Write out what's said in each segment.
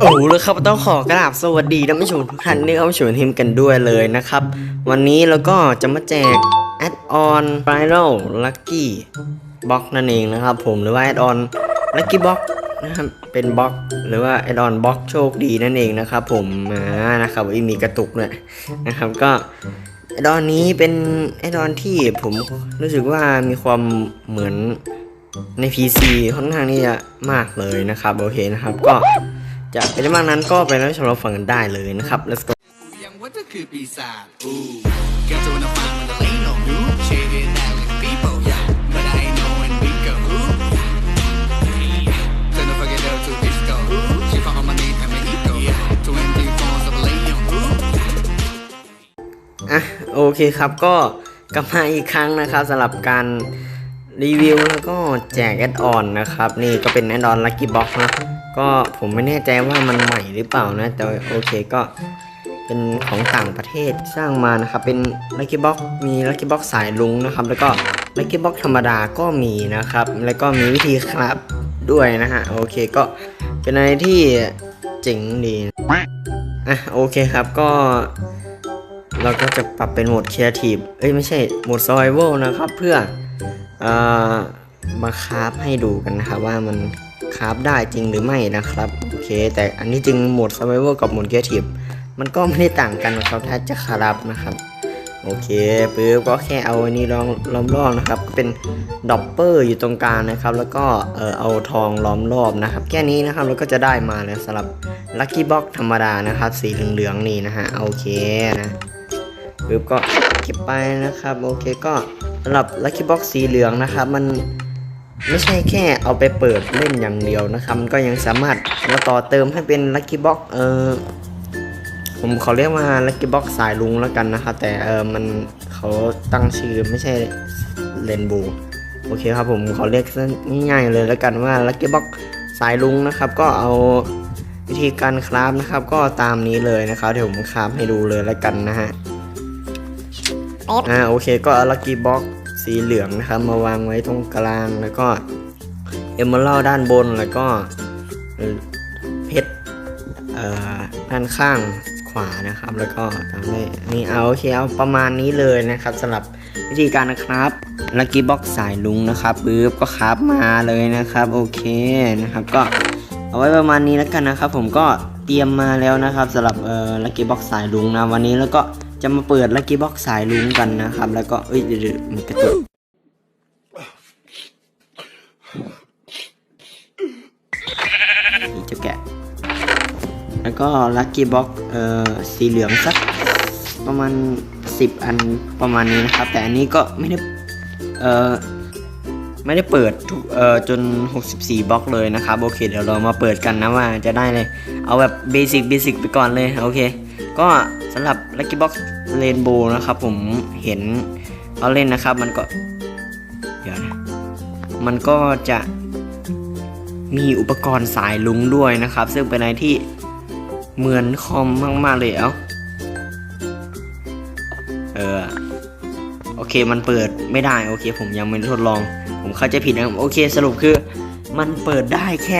โอ้แล้วครับต้องขอกราบสวัสดีท่านผู้ชมทุกท่านที่เข้าชมทีมกันด้วยเลยนะครับ วันนี้เราก็จะมาแจกแอดออน Viral Lucky Box นั่นเองนะครับผมหรือว่าแอดออน Lucky Box นะครับเป็นบล็อกหรือว่าแอดออนบล็อกโชคดีนั่นเองนะครับผมอ่านะครับอีมีกระตุกด้วยนะครับก็แอดออนนี้เป็นแอดออนที่ผมรู้สึกว่ามีความเหมือนใน PC ค่อนข้างที่จะมากเลยนะครับ โอเคนะครับก็ อยากไปได้มากนั้นก็ไปรับชมรับฟังกันได้เลยนะครับ let's go วกจอะโอเคครับก็กลับมาอีกครั้งนะครับสำหรับการ รีวิวแล้วก็แจกแอดออนนะครับ นี่ก็เป็นแอดออนลั c กี้บ็อกนะก็ผมไม่แน่ใจว่ามันใหม่หรือเปล่านะ แต่โอเคก็เป็นของต่างประเทศสร้างมานะครับ เป็นลั c กี้บ็อกมีลั c กี้บ็อกสายลุงนะครับ แล้วก็ลั c กี้บ็อกธรรมดาก็มีนะครับ แล้วก็มีวิธีครับด้วยนะฮะโอเคก็เป็นอะไรที่เจ๋งดีอะโอเคครับก็ เราก็จะปรับเป็นโหมด Creative เอ้ยไม่ใช่โหมด Survival นะครับ เพื่อเอ่อ มาคราฟให้ดูกันนะครับว่ามันคราฟได้จริงหรือไม่นะครับโอเค แต่อันนี้จริงโหมด Survival กับโหมด Creative มันก็ไม่ได้ต่างกันนะครับถ้าจะคราฟนะครับ โอเคปึ๊บก็แค่เอาอันนี้ลองล้อมรอบนะครับเป็นดอปเปอร์อยู่ตรงกลางนะครับ แล้วก็เออเอาทองล้อมรอบนะครับ แค่นี้นะครับเราก็จะได้มาแล้วสำหรับลัคกี้บ็อกธรรมดานะครับ สีเหลืองๆนี่นะฮะโอเคนะปึ๊บก็เก็บไปนะครับ โอเคก็ สำหรับลัคกี้บ็อกสีเหลืองนะครับมันไม่ใช่แค่เอาไปเปิดเล่นอย่างเดียวนะครับมันก็ยังสามารถมาต่อเติมให้เป็นลัคกี้บ็อกเออผมขอเรียกว่าลั c กี้บ็อกสายลุงแล้วกันนะครับแต่เออมันเขาตั้งชื่อไม่ใช่เรนโบว์โอเคครับผมขอเรียกสั้นง่ายๆเลยแล้วกันว่าลั c กี้บ็อกสายลุงนะครับ ก็เอาวิธีการคราฟนะครับ ก็ตามนี้เลยนะครับเดี๋ยวผมคราฟให้ดูเลยแล้วกันนะฮะอ่าโอเคก็เอาลั c กี้บ็อก สีเหลืองนะครับ มาวางไว้ตรงกลางแล้วก็เอมเมอรัลด้านบนแล้วก็เพชรด้านข้างขวานะครับ แล้วก็ตามด้นี่เอาโอเคเอาประมาณนี้เลยนะครับสำหรับวิธีการนะครับลักกี้บ็อกสายลุงนะครับปึ๊บก็ครับมาเลยนะครับโอเคนะครับก็เอาไว้ประมาณนี้แล้วกันนะครับ ผมก็เตรียมมาแล้วนะครับสำหรับเอ่อลักกี้บ็อกสายลุงนะวันนี้แล้วก็ จะมาเปิดลักกี้บ็อกสายลุงกันนะครับ แล้วก็เอ้ยเดี๋ยวๆมีกระตุกนี่เจะแกะ แล้วก็ลัคกี้บ็อกเอ่อสีเหลืองสักประมาณ 10 อันประมาณนี้นะครับ แต่อันนี้ก็ไม่ได้เอ่อไม่ได้เปิดทุกเอ่อจน 64บล็อกเลยนะครับ โอเค เดี๋ยวเรามาเปิดกันนะว่าจะได้เลย เอาแบบเบสิกเบสิกไปก่อนเลย โอเค ก็สำหรับ Lucky Box Rainbow นะครับผมเห็นเขาเล่นนะครับ มันก็เดี๋ยวนะมันก็จะมีอุปกรณ์สายลุงด้วยนะครับ ซึ่งเป็นอะไรที่เหมือนคอมมากๆเลยเอ้าเออโอเคมันเปิดไม่ได้โอเค ผมยังไม่ทดลอง ผมเข้าใจผิดนะโอเคสรุปคือ มันเปิดได้แค่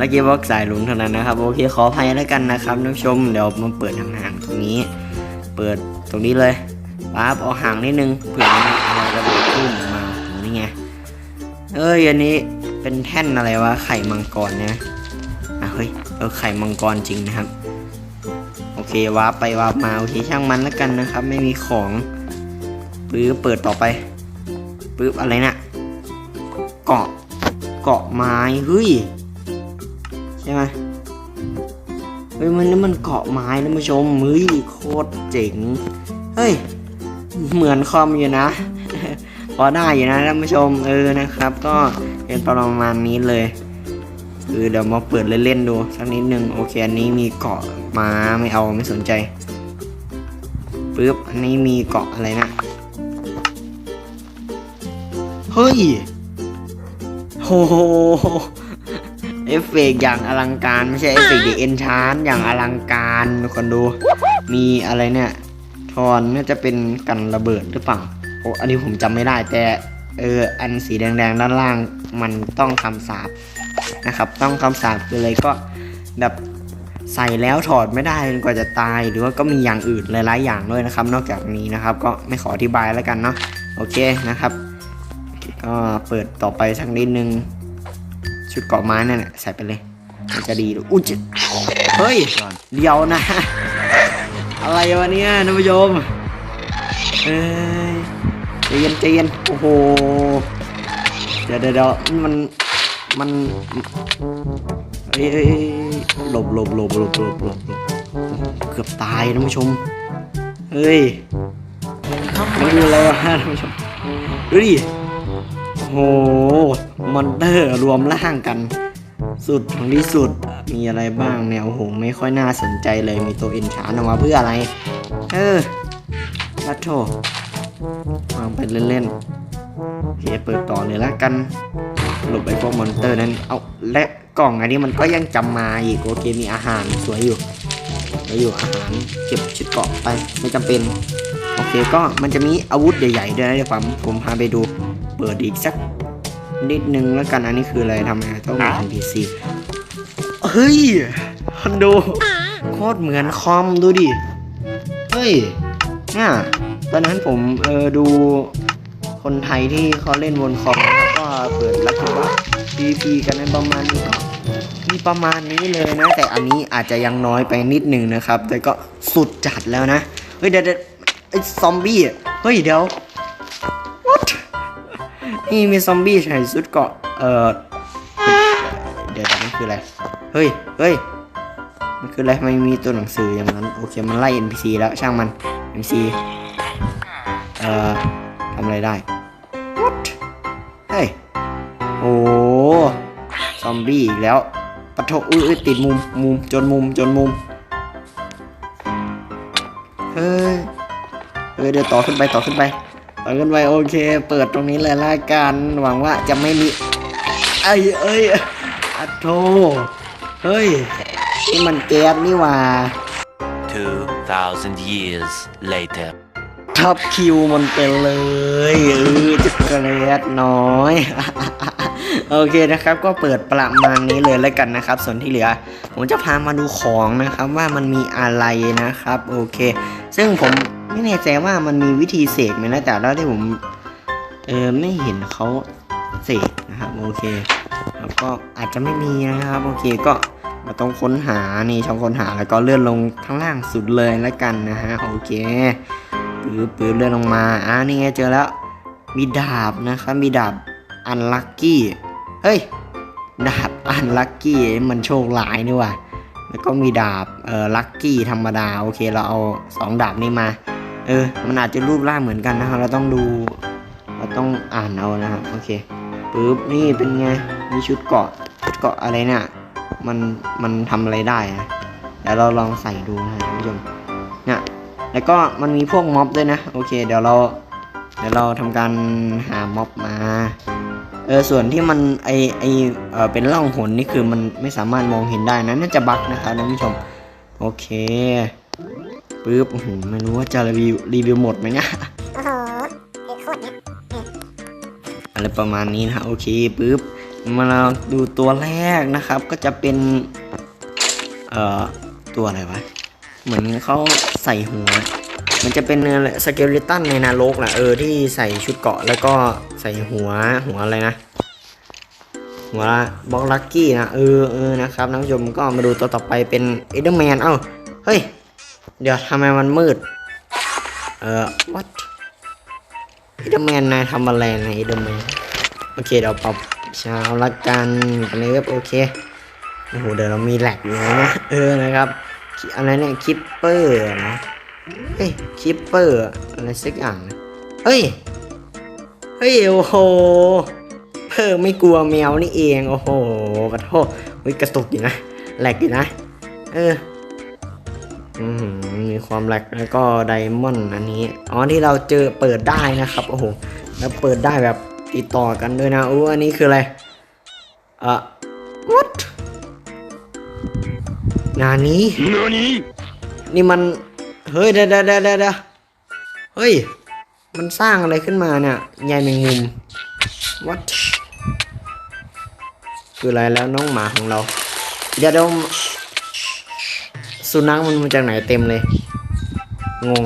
Lucky Box Lucky Box สายลุงเท่านั้นนะครับ โอเคขออภัยแล้วกันนะครับท่านผู้ชมเดี๋ยวมาเปิดห่างๆตรงนี้ เปิดตรงนี้เลยปั๊บเอาห่างนิดนึงเผื่อมันอะไรระเบิดขึ้นมาตรงนี้ไงเอ้ยอันนี้เป็นแท่นอะไรวะไข่มังกรเนี่ยอะเฮ้ยเออไข่มังกรจริงนะครับ โอเควาร์ปไปวาร์ปมาโอเคช่างมันแล้วกันนะครับ ไม่มีของปื๊บเปิดต่อไปปื๊บอะไรนะ่ะเกาะเกาะไม้เฮ้ย ใช่ไหมเฮ้ยมันนี่มันเกาะไม้นะผู้ชมมือโคตรเจ๋งเฮ้ยเหมือนคอมอยู่นะพอได้อยู่นะท่านผู้ชมเออนะครับ ก็เป็นประมาณนี้เลยคือเดี๋ยวมาเปิดเล่นๆดูสักนิดนึงโอเคอันนี้มีเกาะม้าไม่เอาไม่สนใจปึ๊บอันนี้มีเกาะอะไรนะเฮ้ยโห เอฟเฟกต์อย่างอลังการไม่ใช่เอฟเฟกต์ดีเอนชานอย่างอลังการทุกคนดู มีอะไรเนี่ยทอนน่าจะเป็นกันระเบิดหรือเปล่าโอ้อันนี้ผมจำไม่ได้แต่เอออันสีแดงๆด้านล่างมันต้องคำสาปนะครับ ต้องคำสาปคืออะไรก็แบบใส่แล้วถอดไม่ได้จนกว่าจะตาย หรือว่าก็มีอย่างอื่นหลายๆอย่างด้วยนะครับ นอกจากนี้นะครับก็ไม่ขออธิบายแล้วกันเนาะโอเคนะครับ ก็เปิดต่อไปสักนิดนึง ชุดเกาะไม้นั่นแหละใส่ไปเลยมันจะดีอุ้ยจิเฮ้ยเดียวนะ อะไรวะเนี่ยท่านผู้ชมเอ้ยใจเย็นใจเย็นโอ้โหเดี๋ยวเดี๋ยวมันมันเอ้ยหลบหลบหลบหลบหลบหลบเกือบตายท่านผู้ชมเฮ้ยมันคืออะไรวะท่านผู้ชมดูดิ หมอนเตอร์รวมร่างกัน สุดของที่สุดมีอะไรบ้างเนี่ยโอ้โหไม่ค่อยน่าสนใจเลยมีตัวเอ็นชานออกมาเพื่ออะไร เออลัดโถวางไปเล่นๆโอเคเปิดต่อเลยละกันหลบไอ้พวกมอนเตอร์นั้น เอาและกล่องอันนี้มันก็ยังจำมาอีกโอเคมีอาหารสวยอยู่สวยอยู่อาหารเก็บชุดเกาะไปไม่จำเป็น โอเคก็มันจะมีอาวุธใหญ่ๆด้วยนะเดี๋ยวผมผมพาไปดู ปิดอีกสักนิดนึงแล้วกันอันนี้คืออะไรทำไมต้องมี NPC เฮ้ยคอนโดโคตรเหมือนคอมดูดิ เฮ้ยเนี่ยตอนนั้นผมเออดูคนไทยที่เขาเล่นบนคอมแล้วก็เปิดแล้วก็ว่า PVP กันในประมาณนี้ก็มีประมาณนี้เลยนะ แต่อันนี้อาจจะยังน้อยไปนิดนึงนะครับ แต่ก็สุดจัดแล้วนะ เฮ้ยเดี๋ยวเดี๋ยวไอ้ซอมบี้อะเฮ้ยเดี๋ยว what นี่มีซอมบี้ใส่ชุดเกาะ เออเดี๋ยวมันคืออะไร เฮ้ย เฮ้ย มันคืออะไรไม่มีตัวหนังสืออย่างนั้น โอเค มันไล่ NPC แล้วช่างมัน NPC เอ่อทำอะไรได้ what เฮ้ย โอ้ซอมบี้อีกแล้วปะโถอุ้ยอุ้ยติดมุม มุม จนมุม จนมุม เฮ้ยเออเดี๋ยวต่อขึ้นไป ต่อขึ้นไป ต่อขึ้นไปโอเค เปิดตรงนี้เลยละกันหวังว่าจะไม่มีเอ้ยเอ้ยอะโทเฮ้ยนี่มันแก๊สนี่หว่า 2,000 years later. ท็อปคิวมันเป็นเลยเออจักรเลดน้อยโอเคนะครับ ก็เปิดประมาณนี้เลยแล้วกันนะครับ ส่วนที่เหลือ ผมจะพามาดูของนะครับว่ามันมีอะไรนะครับ โอเค ซึ่งผม ไม่แน่ใจว่ามันมีวิธีเสกไหมนะแต่แล้วที่ผมเออไม่เห็นเขาเสกนะครับโอเคแล้วก็อาจจะไม่มีนะครับโอเคก็มาต้องค้นหานี่ช่องค้นหาแล้วก็เลื่อนลงข้างล่างสุดเลยแล้วกันนะฮะโอเคปื๊บปื๊บเลื่อนลงมาอ่านี่ไงเจอแล้วมีดาบนะครับมีดาบอันลัคกี้เฮ้ยดาบอันลัคกี้มันโชคร้ายนี่ว่ะแล้วก็มีดาบเอ่อลัคกี้ธรรมดาโอเคเราเอาสองดาบนี้มา เออ มันอาจจะรูปร่างเหมือนกันนะครับ เราต้องดู เราต้องอ่านเอานะครับ โอเคปึ๊บ นี่เป็นไง มีชุดเกาะ ชุดเกาะอะไรเนี่ย มัน มันทำอะไรได้นะเดี๋ยวเราลองใส่ดูนะท่านผู้ชมเนี่ยแล้วก็มันมีพวกม็อบด้วยนะ โอเค เดี๋ยวเรา เดี๋ยวเราทำการหาม็อบมา เออ ส่วนที่มันไอไอเออเป็นร่องหนนี่คือมันไม่สามารถมองเห็นได้นะ น่าจะบั๊กนะครับท่านผู้ชม โอเค ปึ๊บโอ้โหไม่รู้ว่าจะรีวิวรีวิวหมดไหมเนี่ยโอ้โหเด็กโคตรเนี่ยอะไรประมาณนี้นะฮะโอเคปึ๊บมาเราดูตัวแรกนะครับ ก็จะเป็น เอ่อ ตัวอะไรวะ เหมือนเขาใส่หัว มันจะเป็นสเกลิตันในนรกแหละเออที่ใส่ชุดเกราะแล้วก็ใส่หัวหัวอะไรนะหัวบล็อกลักกี้นะเออเออนะครับท่านผู้ชมก็มาดูตัวต่อไปเป็นเอเดอร์แมนเอ้าเฮ้ย เดี๋ยวทำไมมันมืด เออ what เอเดอร์แมนนายทำอะไรนะเอเดอร์แมนโอเคเดี๋ยวปรับเช้าละกันกันเลยครับโอเคโอ้โหเดี๋ยวเรามีแหลกอยู่นะเออนะครับอะไรเนี่ยคิปเปอร์นะเฮ้ยคิปเปอร์อะไรสักอย่างเฮ้ยเฮ้ยโอ้โหเพิ่มไม่กลัวแมวนี่เองโอ้โหกรโทษวิกระตุกอยู่นะแหลกอยู่นะเออ มีความแหลกแล้วก็ไดมอนด์อันนี้ อ๋อที่เราเจอเปิดได้นะครับ โอ้โห แล้วเปิดได้แบบติดต่อกันด้วยนะอู้อันนี้คืออะไรเอ่อ what งานนี้นี่มัน เฮ้ยเดี๋ยวเดี๋ยวเดี๋ยวเดี๋ยวเฮ้ย มันสร้างอะไรขึ้นมาเนี่ยใยแมงมุม what คืออะไรแล้วน้องหมาของเรา เดี๋ยวเดี๋ยว สุนัขมันมาจากไหนเต็มเลย งง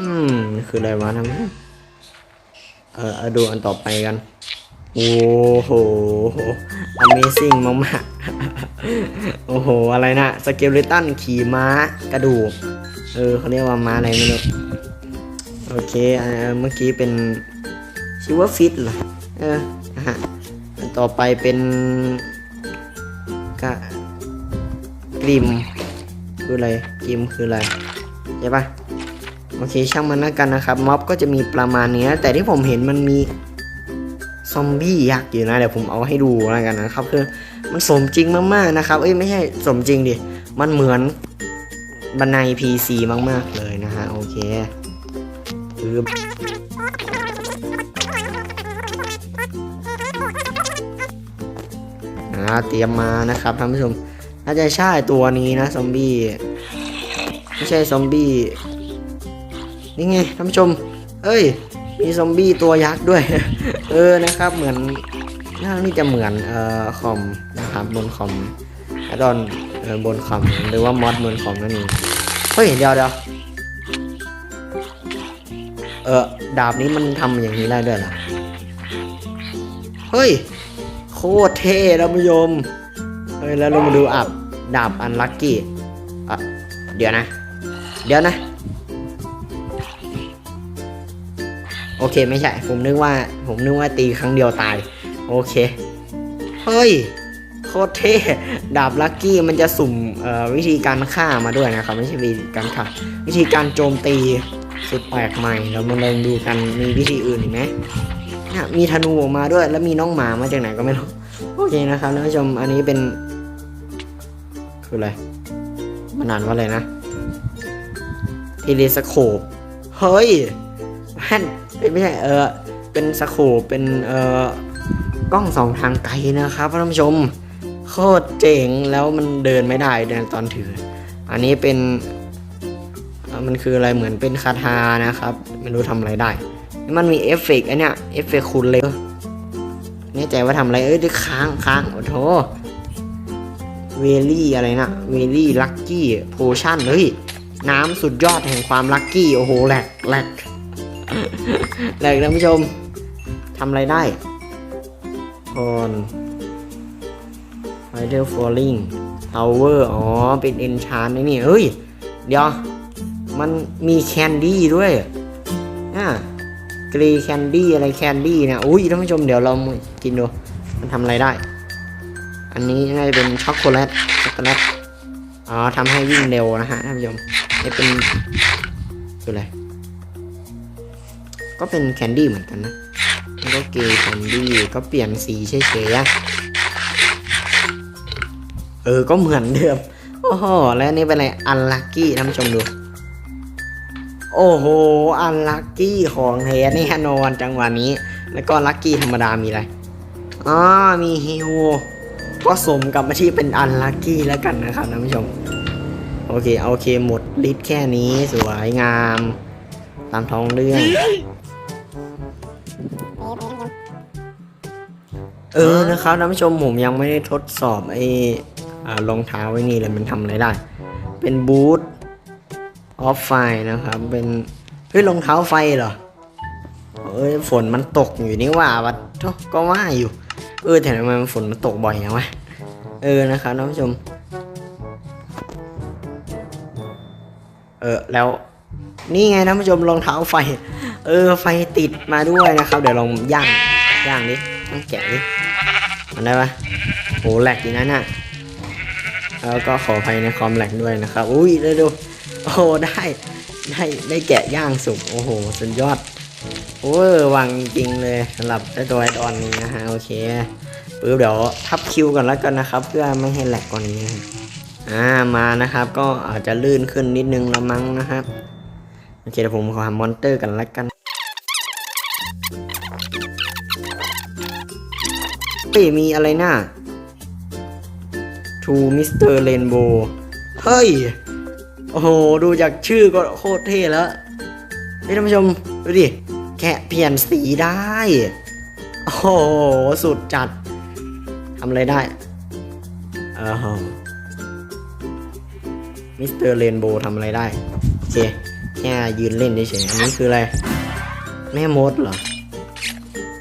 อืม คืออะไรวะทำไมเออเอดูอันต่อไปกัน โอ้โห Amazing มากๆ โอ้โห อะไรนะสเกเลตันขี่ม้ากระดูก เออเขาเรียกว่าม้าอะไรไม่รู้ โอเคเมื่อกี้เป็นชื่อว่าฟิตเหรอ เออฮะต่อไปเป็นกะ กริมคืออะไรกริมคืออะไรใช่ปะโอเคช่างมันแล้วกันนะครับ ม็อบก็จะมีประมาณนี้แต่ที่ผมเห็นมันมีซอมบี้ยักษ์อยู่นะเดี๋ยวผมเอาให้ดูแล้วกันนะครับคือมันสมจริงมากๆนะครับ เอ้ยไม่ใช่สมจริงดิมันเหมือนบันได PC มากๆเลยนะฮะโอเคคืออ่าเตรียมมานะครับท่านผู้ชม น่าจะใช่ตัวนี้นะซอมบี้ไม่ใช่ซอมบี้นี่ไงท่านผู้ชม เอ้ย มีซอมบี้ตัวยักษ์ด้วย เออนะครับ เหมือนน่านี่จะเหมือนเอ่อคอมนะครับบนคอมแอดอนเออบนคอมหรือว่ามอดบนคอมนั่นเองเฮ้ยเดี๋ยวเดี๋ยวเออดาบนี้มันทำอย่างนี้ได้ด้วยเหรอเฮ้ย โคตรเท่ท่านผู้ชม เฮ้ยแล้วเรามาดูอับดาบอันลัคกี้อะเดี๋ยวนะ เดี๋ยวนะ โอเคไม่ใช่ ผมนึกว่า ผมนึกว่าตีครั้งเดียวตาย โอเค เฮ้ย โคตรเท่ดาบลัคกี้มันจะสุ่มวิธีการฆ่ามาด้วยนะครับ ไม่ใช่วิธีการฆ่าวิธีการโจมตีสุดแปลกใหม่ เรามาลองดูกันมีวิธีอื่นอีกไหมเนี่ยมีธนูออกมาด้วย แล้วมีน้องหมามาจากไหนก็ไม่รู้ โอเคนะครับท่านผู้ชม อันนี้เป็น คืออะไร มันอ่านว่าอะไรนะเทเลสโคป เฮ้ยแม่นไม่ใช่เออ เป็นสโคป เป็นเออกล้องสองทางไกลนะครับท่านผู้ชม โคตรเจ๋งแล้วมันเดินไม่ได้เดินตอนถือ อันนี้เป็น มันคืออะไรเหมือนเป็นคาถานะครับ ไม่รู้ทำอะไรได้ มันมีเอฟเฟกต์อันเนี้ยเอฟเฟกต์คุณเลยแน่ใจว่าทำอะไร เอ้ยได้ค้างค้างโอ้โถ เวลี่อะไรนะเวลี่ลัคกี้โพชั่นเฮ้ย น้ำสุดยอดแห่งความลัคกี้ โอ้โหแหลกแหลกแหลกท่านผู้ชมทำอะไรได้ออนไฟเดอร์ฟอลลิงทาวเวอร์อ๋อ เป็นเอนชานนี่ เฮ้ย เดี๋ยว มันมีแคนดี้ด้วยอะกรีแคนดี้อะไรแคนดี้นะ อุ้ยท่านผู้ชมเดี๋ยวเรามากินดู มันทำอะไรได้ อันนี้น่าจะเป็นช็อกโกแลตช็อกโกแลตอ๋อทำให้วิ่งเร็วนะฮะท่านผู้ชมนี่เป็นคืออะไรก็เป็นแคนดี้เหมือนกันนะก็เกย์แคนดี้ก็เปลี่ยนสีเฉยๆอะเออก็เหมือนเดิมโอ้โหแล้วนี่เป็นอะไรอันลัคกี้ท่านผู้ชมดู โอ้โหอันลัคกี้ของแท้แน่นอนจังหวะนี้ แล้วก็ลัคกี้ธรรมดามีอะไรอ๋อมีฮิว ก็สมกับที่เป็นอันลัคกี้แล้วกันนะครับท่านผู้ชม โอเคโอเคหมดลิสต์แค่นี้สวยงาม ตามท้องเรื่อง เออนะครับท่านผู้ชมผมยังไม่ได้ทดสอบไอ้รองเท้าไว้นี่เลยมันทำอะไรได้ เป็นบูทออฟไฟนะครับ เป็นเฮ้ยรองเท้าไฟเหรอเอ้ยฝนมันตกอยู่นี่ว่าวัดก็ว่าอยู่ เออแต่ทำไมมันฝนมันตกบ่อยอย่างวะเออนะครับท่านผู้ชม เออแล้วนี่ไงท่านผู้ชมรองเท้าไฟ เออไฟติดมาด้วยนะครับ เดี๋ยวลองย่างย่างดิต้องแกะดิมันได้ปะโหแหลกอยู่นั่นน่ะแล้วก็ขออภัยในความแหลกด้วยนะครับ อุ้ยเร็วๆโอ้ได้ได้ได้แกะย่างสุกโอ้โหสุดยอด โอ้ยวางจริงเลยสำหรับตัวไอดอนนี้นะฮะโอเคปึ๊บเดี๋ยวทับคิวก่อนแล้วกันนะครับ เพื่อไม่ให้แหลกกว่านี้อ่ามานะครับ ก็อาจจะลื่นขึ้นนิดนึงละมั้งนะครับโอเคเดี๋ยวผมขอหามอนเตอร์กันแล้วกันเฮ้ยมีอะไรน่ะ To Mr. Rainbow เฮ้ย โอ้โห ดูจากชื่อก็โคตรเท่แล้วเฮ้ยท่านผู้ชม ดูดิ แกะเปลี่ยนสีได้ โอ้โห สุดจัด ทำอะไรได้เออมิสเตอร์เรนโบว์ทำอะไรได้ โอเค แค่ยืนเล่นเฉยๆอันนี้คืออะไร แม่มดเหรอ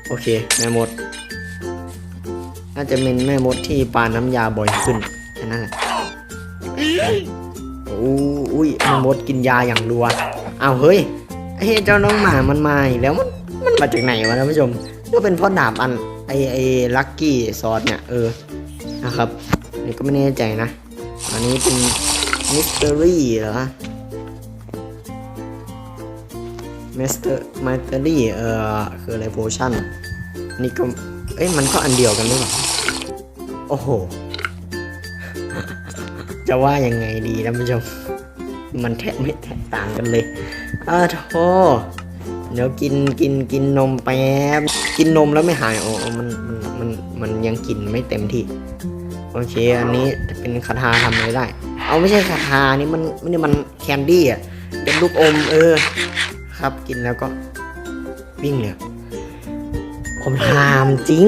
โอเค แม่มด น่าจะเป็นแม่มดที่ปาน้ำยาบ่อยขึ้นแค่นั้นแหละโอ้ยแม่มดกินยาอย่างรัว อ้าวเฮ้ย ไอ้เจ้าน้องหมามันมาอีกแล้วมันมันมาจากไหนวะท่านผู้ชม ก็เป็นพ่อดาบอันไอไอลักกี้ซอสเนี่ยเออนะครับนี่ก็ไม่แน่ใจนะ อันนี้เป็นมิสเตอรี่เหรอมิสเตอร์มิสเตอรี่เออคืออะไรโพชั่นนี่ก็เอ้ยมันก็อันเดียวกันหรือเปล่าโอ้โห จะว่ายังไงดีท่านผู้ชม มันแทบไม่แตกต่างกันเลย อ้าโธ่เดี๋ยวกินกินกินนมแป๊บกินนมแล้วไม่หายอ๋อมันมันมันมันยังกินไม่เต็มที่ โอเค อันนี้เป็นคาถาทำอะไรได้ เอาไม่ใช่คาถานี่มันไม่ได้มันแคนดี้อะเป็นลูกอมเออ ครับกินแล้วก็วิ่งเลยผมถามจริง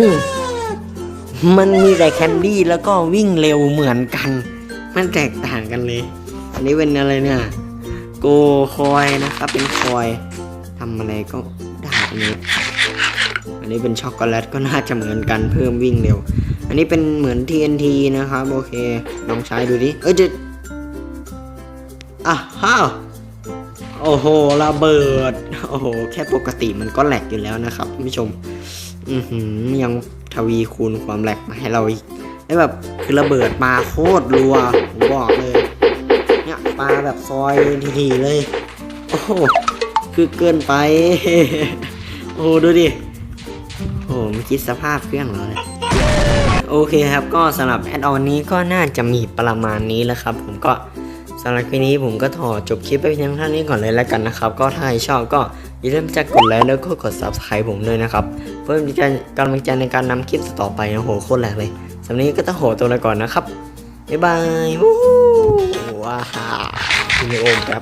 มันมีแต่แคนดี้แล้วก็วิ่งเร็วเหมือนกัน มันแตกต่างกันเลย อันนี้เป็นอะไรเนี่ย โกคอยนะครับ เป็นคอยทำอะไรก็ได้อันนี้ อันนี้เป็นช็อกโกแลตก็น่าจะเหมือนกันเพิ่มวิ่งเร็ว อันนี้เป็นเหมือน TNT นะครับ โอเค ลองใช้ดูดิ เอ้ยจะอะฮ้าวโอ้โหระเบิด โอ้โห แค่ปกติมันก็แหลกอยู่แล้วนะครับท่านผู้ชม อือหือยังทวีคูณความแหลกมาให้เราอีกแล้วแบบคือระเบิดมาโคตรรัวผมบอกเลย ลาแบบซอยทีๆเลย โอ้โหคือเกินไป โอ้ดูดิ โอ้ไม่คิดสภาพเครื่องเลย โอเคครับก็สำหรับแอดออนนี้ก็น่าจะมีประมาณนี้แล้วครับ ผมก็สำหรับคลิปนี้ผมก็ถอจบคลิปไปเพียงเท่านี้ก่อนเลยแล้วกันนะครับ ก็ถ้าใครชอบก็อย่าลืมจะกดไลค์แล้วก็กด subscribe ผมด้วยนะครับ เพื่อเป็นกำลังใจในการนำคลิปต่อไปนะโหโคตรแหลกเลยสำหรับนี้ก็ต้องโหตัวไปก่อนนะครับ บ๊ายบายวู้ ว้าวคุณโอมครับ